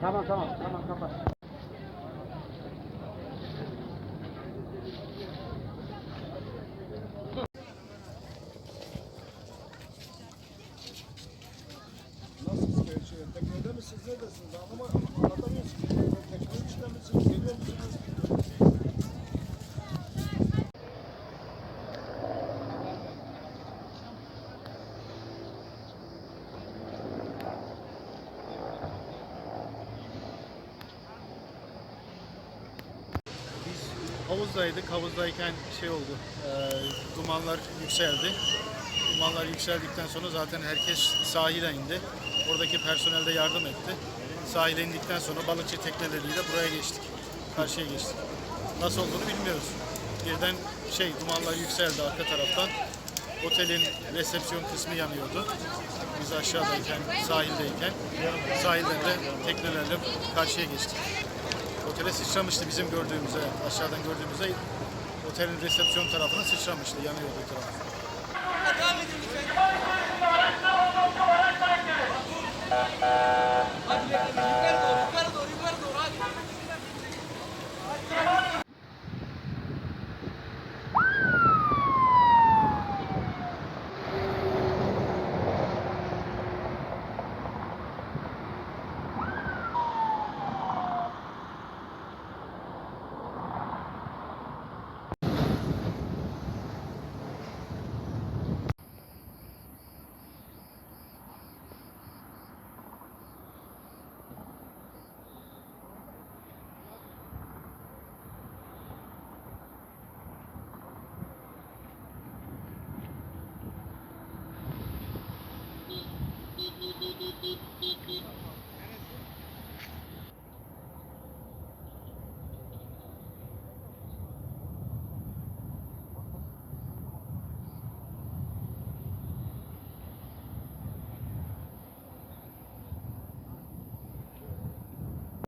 Tamam tamam tamam kapat. Nasıl şey, teknede misiniz, neredesiniz? Ama anlatamıyorsunuz. Teknenin içinde misiniz, geliyor musunuz? Biz havuzdaydık. Havuzdayken şey oldu. e, dumanlar yükseldi. Dumanlar yükseldikten sonra zaten herkes sahile indi. Oradaki personel de yardım etti. Sahile indikten sonra balıkçı tekneleriyle buraya geçtik. Karşıya geçtik. Nasıl olduğunu bilmiyoruz. Birden şey dumanlar yükseldi arka taraftan. Otelin resepsiyon kısmı yanıyordu. Biz aşağıdayken, sahildeyken sahilden de teknelerle karşıya geçtik. Otele sıçramıştı bizim gördüğümüze, aşağıdan gördüğümüze otelin resepsiyon tarafına sıçramıştı, yanıyordu o taraf.